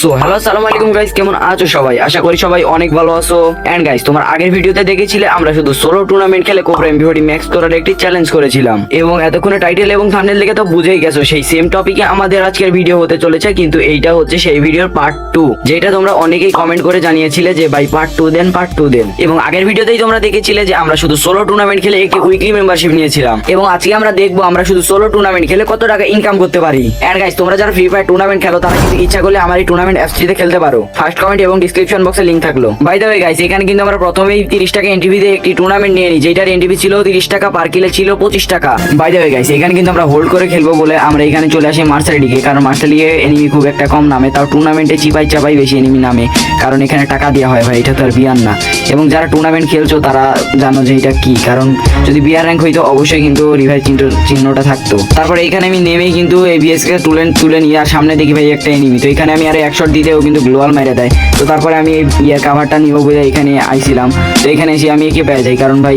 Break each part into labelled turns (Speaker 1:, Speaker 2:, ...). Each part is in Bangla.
Speaker 1: সো হ্যালো আসসালামু আলাইকুম গাইস কেমন আছো সবাই? আশা করি সবাই অনেক ভালো আছো। এন্ড গাইস তোমার আগের ভিডিওতে দেখেছিলে, আমরা শুধু সোলো টুর্নামেন্ট খেলে কোবরা এমভিওডি ম্যাক্স করার একটি চ্যালেঞ্জ করেছিলাম। এবং এতক্ষণে টাইটেল এবং থাম্বনেল দেখে তো বুঝেই গেছো, সেই সেম টপিকে আমাদের আজকের ভিডিও হতে চলেছে, কিন্তু এইটা হচ্ছে সেই ভিডিওর পার্ট টু যেটা তোমরা অনেকেই কমেন্ট করে জানিয়েছিলে যে, ভাই part two then part two then. এবং আগের ভিডিওতেই তোমরা দেখেছিলে যে, আমরা শুধু সোলো টুর্নামেন্ট খেলে একটি উইকলি মেম্বারশিপ নিয়েছিলাম। এবং আজকে আমরা দেখব, আমরা শুধু সোলো টুর্নামেন্ট খেলে কত টাকা ইনকাম করতে পারি। এন্ড গাইস তোমরা যারা ফ্রি ফায়ার টুর্নামেন্ট খেলো, তারা ইচ্ছা করলে আমার এই টুর্নামেন্ট অ্যাপসটিতে খেলতে পারো। ফার্স্ট কমেন্ট এবং ডিসক্রিপশন বক্সে লিঙ্ক থাকল। বাই দ্য ওয়ে গাইস এখানে কিন্তু আমরা প্রথমেই তিরিশ টাকা এন্ট্রি একটি টুর্নামেন্ট নিয়ে নিই। যেটার এন্ট্রি ছিল তিরিশ টাকা পার কিলে ছিল পঁচিশ টাকা। বাই দ্য ওয়ে গাইস এখানে কিন্তু আমরা হোল্ড করে খেলব বলে আমরা এখানে চলে আসি মার্শাল মার্সালিটিকে কারণ মার্শাল মার্সালিকে এনিমি খুব একটা কম নামে। তাও টুর্নামেন্টে চিপাই চাপাই বেশি এনিমি নামে। কারণ এখানে টাকা দেওয়া হয় ভাই, এটা তো আর বিয়ার না। এবং যারা টুর্নামেন্ট খেলছো, তারা জানো যে এটা কি। কারণ যদি বিয়ার র্যাঙ্ক হইতো, অবশ্যই কিন্তু চিহ্ন, চিহ্নটা থাকতো। তারপরে এখানে আমি নেমেই কিন্তু এবিএস কে তুলে তুলে নিয়ে আর সামনে দেখি ভাই একটা এনিমি তো এখানে আমি আর এক শট দিতেও কিন্তু গ্লোয়াল মেরে দেয়। তো তারপরে আমি এই ইয়ার কাভারটা নিব বলে এখানে আইছিলাম। তো এখানে এসে আমি একে পেয়ে যাই। কারণ ভাই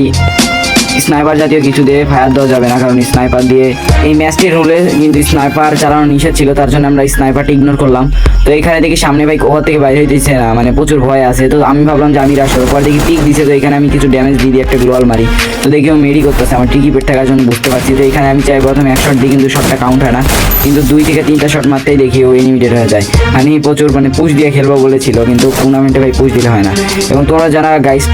Speaker 1: স্নাইপার জাতীয় কিছু দিয়ে ফায়ার দেওয়া যাবে না, কারণ স্নাইপার দিয়ে এই ম্যাচটির রুলে কিন্তু স্নাইপার চালানো নিষেধ ছিল, তার জন্য আমরা স্নাইপারটা ইগনোর করলাম। তো এখানে দেখি সামনে ভাই কোথা থেকে বাইরে হইতেছে না মানে প্রচুর ভয় আছে। তো আমি ভাবলাম যে আমি রাশ পরে দেখি টিক দিছে, তো এখানে আমি কিছু ড্যামেজ দিয়ে দিয়ে একটা গ্লোয়াল মারি। তো দেখি ও মেরি করতেছে, আমার টিকি পেট থাকার জন্য বুঝতে পারছি। তো এখানে আমি চাই প্রথমে এক শট দিই কিন্তু শটটা কাউন্ট হয় না, কিন্তু দুই থেকে তিনটা শট মারতেই দেখি ও ইমিডিয়েট হয়ে যায়। আমি প্রচুর মানে পুশ দিয়ে খেলব বলেছিল, কিন্তু টুর্নামেন্টে ভাই পুশ দিলে হয় না। এবং তোমরা যারা গাইস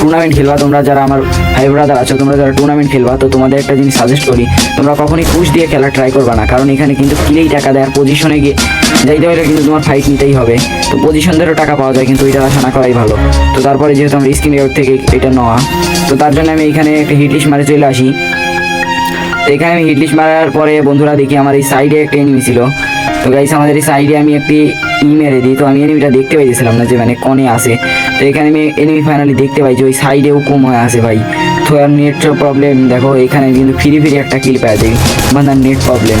Speaker 1: টুর্নামেন্ট খেলবা, তোমরা যারা আমার ভাই ব্রাদার আছো, তোমরা যারা টুর্নামেন্ট খেলবা, তো তোমাদের একটা জিনিস সাজেস্ট করি, তোমরা কখনই পুশ দিয়ে খেলা ট্রাই করবা না, কারণ এখানে কিন্তু কিলেই টাকা দেয়, আর পজিশনে গিয়ে যাইতে হলে কিন্তু তোমার ফাইট নিতেই হবে। তো পজিশন ধরেও টাকা পাওয়া যায়, কিন্তু এটা আশা না করাই ভালো। তো তারপরে যেহেতু আমার স্ক্রিন রেকর্ড থেকে এটা নেওয়া, তো তার জন্য আমি এখানে একটা হিটলিস্ট মারে চলে আসি। তো এখানে আমি হিটলিস্ট মারার পরে বন্ধুরা দেখি আমার এই সাইডে একটা এনিমি ছিল। তো গাইস আমাদের এই সাইডে আমি একটি ই মেরে দিই, তো আমি এনিমিটা দেখতে পাইতেছিলাম না যে মানে কনে আসে তো এখানে আমি এনিমি ফাইনালি দেখতে পাই যে ওই সাইডেও কম হয়ে আসে ভাই। আর নেট প্রবলেম দেখো এখানে কিন্তু ফিরি ফিরি একটা কিল পাওয়া যায় বান্দার নেট প্রবলেম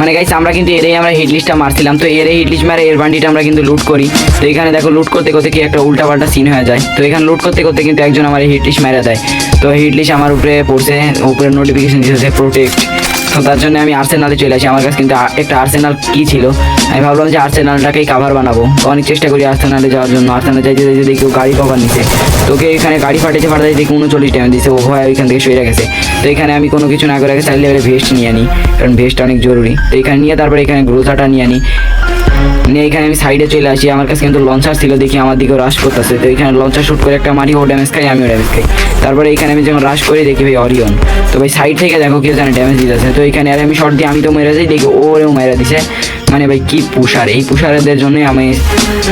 Speaker 1: মানে গাইছে আমরা কিন্তু এরাই আমরা হিটলিস্টটা মারছিলাম, তো এরই হিটলিস্ট মারে এর বান্ডিটা আমরা কিন্তু লুট করি। তো এখানে দেখো লুট করতে করতে কি একটা উল্টা পাল্টা সিন হয়ে যায়। তো এখানে লুট করতে করতে কিন্তু একজন আমার হিটলিস্ট মেরে দেয়। তো হিটলিস্ট আমার উপরে পড়ছে, উপরে নোটিফিকেশন দিয়েছে প্রোটেক্ট তার জন্য আমি আর্সেনালে চলে আসি। আমার কাছে কিন্তু একটা আর্সেনাল কি ছিল? আমি ভাবলাম যে আর্সেনালটাকেই কাভার বানাবো। অনেক চেষ্টা করি আর্সেনালে যাওয়ার জন্য। আর্সেনালে যাইতে যাইতে দেখি গাড়ি কভার নিছে। তোকে এখানে গাড়ি ফাটেছে ফাটাতে দেখি উনচল্লিশ টাইম দিছে। ও ভয় ওইখান থেকে সরে গেছে। তো এখানে আমি কোনো কিছু না করে আগে চাইলে লেভেলে ভেস্ট নিয়ে আনি। কারণ ভেস্ট অনেক জরুরি। তো এখানে নিয়ে তারপরে এখানে গ্রোসাটা নিয়ে আনি। নিয়ে এখানে আমি সাইডে চলে আসি। আমার কাছে কিন্তু লঞ্চার ছিল দেখি আমার দিকে রাশ করতেছে। তো এখানে লঞ্চার শুট করে একটা মারি, ও ড্যামেজ খাই আমিও ড্যামেজ খাই। তারপরে এখানে আমি যখন রাশ করি, দেখি ভাই অরিয়ন তো ভাই সাইড থেকে দেখো কেউ জানে ড্যামেজ দিতেছে। তো এখানে আর আমি শর্ট দিয়ে, আমি তো মেরে যাই, দেখি ওরেও মেরে দিছে। মানে ভাই কি পুষার এই পুষারদের জন্যই আমি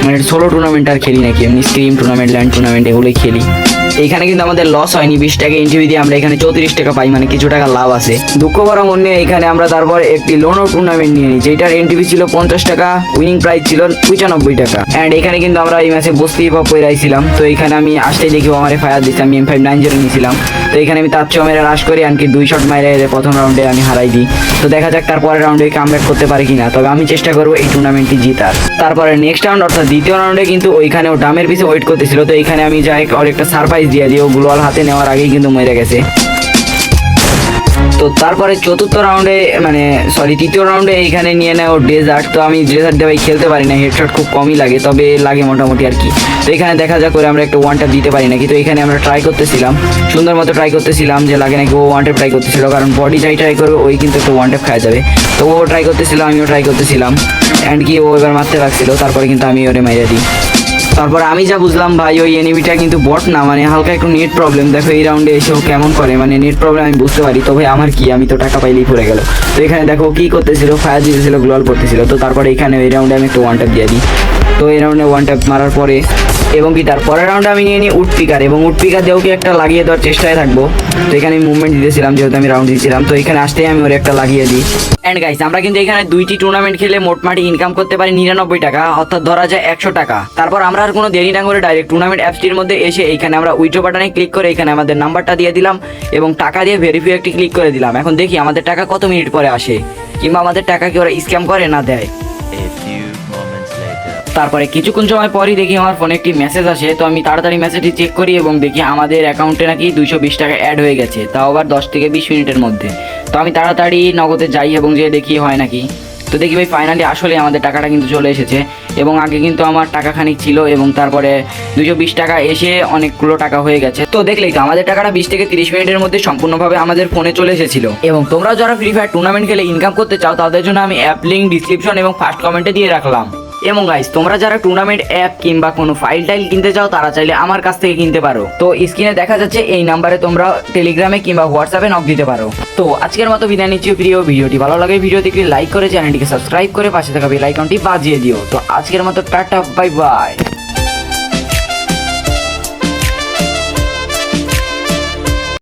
Speaker 1: মানে সোলো টুর্নামেন্ট আর খেলি নাকি? এমনি স্ক্রিম টুর্নামেন্ট ল্যান্ড টুর্নামেন্ট এগুলোই খেলি। এখানে কিন্তু আমাদের লস হয়নি, বিশ টাকা ইন্টারভিউ দিয়ে আমরা এখানে চৌত্রিশ টাকা পাই মানে কিছু টাকা লাভ আছে। দুঃখ করা মনে এখানে আমরা তারপর একটি লোনো টুর্নামেন্ট নিয়ে নিই, যেটার এনটিভি ছিল পঞ্চাশ টাকা উইনিং প্রাইস ছিল পঁচানব্বই টাকা। অ্যান্ড এখানে কিন্তু আমরা এই ম্যাচে বসতেই বা পড়াইছিলাম তো এখানে আমি আসতেই দেখি আমার ফায়ার দিচ্ছে আমি এম ফাইভ নাইন জিরো নিয়েছিলাম। তো এখানে আমি তার চেয়ে মেরে রাশ করি, আনকি দুই শট মাইরে প্রথম রাউন্ডে আমি হারাই দিই। তো দেখা যাক তারপরের রাউন্ডে কাম কামব্যাক করতে পারি কিনা। তবে আমি চেষ্টা করব এই টুর্নামেন্টটি জিতার। তারপরে নেক্সট রাউন্ড অর্থাৎ দ্বিতীয় রাউন্ডে কিন্তু ওইখানে ও ডামের পিছে ওয়েট করতেছিল। তো এখানে আমি যাই একটা সারপ্রাইজ দিয়ে গ্লোয়াল হাতে নেওয়ার আগেই কিন্তু মরে গেছে। তো তারপরে চতুর্থ রাউন্ডে মানে সরি তৃতীয় রাউন্ডে এইখানে নিয়ে নেয় ও ডেজার্ট তো আমি ডেজার্ট দিয়ে খেলতে পারি না হেডশট খুব কমই লাগে, তবে লাগে মোটামুটি আর কি। তো এখানে দেখা যাক করে আমরা একটা ওয়ানটা দিতে পারি নাকি। তো এখানে আমরা ট্রাই করতেছিলাম, সুন্দর মতো ট্রাই করতেছিলাম যে লাগে নাকি ও ওয়ান ট্যাপ ট্রাই করতেছিল, কারণ বডি যাই ট্রাই করবে, ওই কিন্তু একটা ওয়ান ট্যাপ খাওয়া যাবে। তো ও ট্রাই করতেছিল, আমিও ট্রাই করতেছিলাম। অ্যান্ড কি ও এবার মারতে লাগছিল, তারপরে কিন্তু আমি ওরে মাইরে দিই। তারপর আমি যা বুঝলাম, ভাই, ওই এনিমিটা কিন্তু বট না মানে হালকা একটু নেট প্রবলেম দেখো, এই রাউন্ডে এসে ও কেমন করে মানে নেট প্রবলেম আমি বুঝতে পারি। তো ভাই, আমার কি? আমি তো টাকা পাইলেই পড়ে গেল। তো এখানে দেখো কি করতেছিল? ফায়ার দিতেছিল গ্লোয়াল করতেছিল। তো তারপরে এখানে এই রাউন্ডে আমি একটু ওয়ান ট্যাপ দিয়ে দিই। তো এই রাউন্ডে ওয়ান ট্যাপ মারার পরে, এবং কি, তার পরের রাউন্ডে আমি নিয়ে নিই উড পিকার এবং উড পিকার দিয়েও কি একটা লাগিয়ে দেওয়ার চেষ্টায় থাকব। তো এখানে আমি মুভমেন্ট দিতেছিলাম, যেহেতু আমি রাউন্ড দিয়েছিলাম। তো এখানে আসতেই আমি ওর একটা লাগিয়ে দিই। অ্যান্ড গাইস আমরা কিন্তু এখানে দুইটি টুর্নামেন্ট খেলে মোটমাটি ইনকাম করতে পারি নিরানব্বই টাকা, অর্থাৎ ধরা যায় একশো টাকা। তারপর আমরা আর কোনো দেরি না করে ডাইরেক্ট টুর্নামেন্ট অ্যাপসটির মধ্যে এসে এইখানে আমরা উইথড্র বাটনে ক্লিক করে এখানে আমাদের নাম্বারটা দিয়ে দিলাম এবং টাকা দিয়ে ভেরিফাই একটি ক্লিক করে দিলাম। এখন দেখি আমাদের টাকা কত মিনিট পরে আসে কিংবা আমাদের টাকা কি ওরা স্ক্যাম করে না দেয়. তারপরে কিছুক্ষণ সময় পরই দেখি আমার ফোনে একটি মেসেজ আসে তো আমি তাড়াতাড়ি মেসেজটি চেক করি এবং দেখি আমাদের অ্যাকাউন্টে নাকি দুইশো বিশ টাকা অ্যাড হয়ে গেছে তাও আবার দশ থেকে বিশ মিনিটের মধ্যে। তো আমি তাড়াতাড়ি নগদে যাই এবং যে দেখি হয় নাকি। তো দেখি ভাই ফাইনালি আসলে আমাদের টাকাটা কিন্তু চলে এসেছে। এবং আগে কিন্তু আমার টাকা খানিক ছিল এবং তারপরে দুশো বিশ টাকা এসে অনেকগুলো টাকা হয়ে গেছে। তো দেখলেই তো, আমাদের টাকাটা বিশ থেকে তিরিশ মিনিটের মধ্যে সম্পূর্ণভাবে আমাদের ফোনে চলে এসেছিল। এবং তোমরা যারা ফ্রি ফায়ার টুর্নামেন্ট খেলে ইনকাম করতে চাও, তাদের জন্য আমি অ্যাপ লিঙ্ক ডিসক্রিপশন এবং ফার্স্ট কমেন্টে দিয়ে রাখলাম। এবং গাইস তোমরা যারা টুর্নামেন্ট অ্যাপ কিংবা কোনো ফাইল টাইল কিনতে চাও, তারা চাইলে আমার কাছ থেকে কিনতে পারো। তো স্ক্রিনে দেখা যাচ্ছে এই নাম্বারে তোমরা টেলিগ্রামে কিংবা হোয়াটসঅ্যাপে নক দিতে পারো। তো আজকের মতো বিদায় নিচ্ছি প্রিয় ভিডিওটি। ভালো লাগে ভিডিওটিকে লাইক করে চ্যানেলটিকে সাবস্ক্রাইব করে, পাশে থাকা বেল আইকনটি বাজিয়ে দিও। তো আজকের মতো টাটা বাই বাই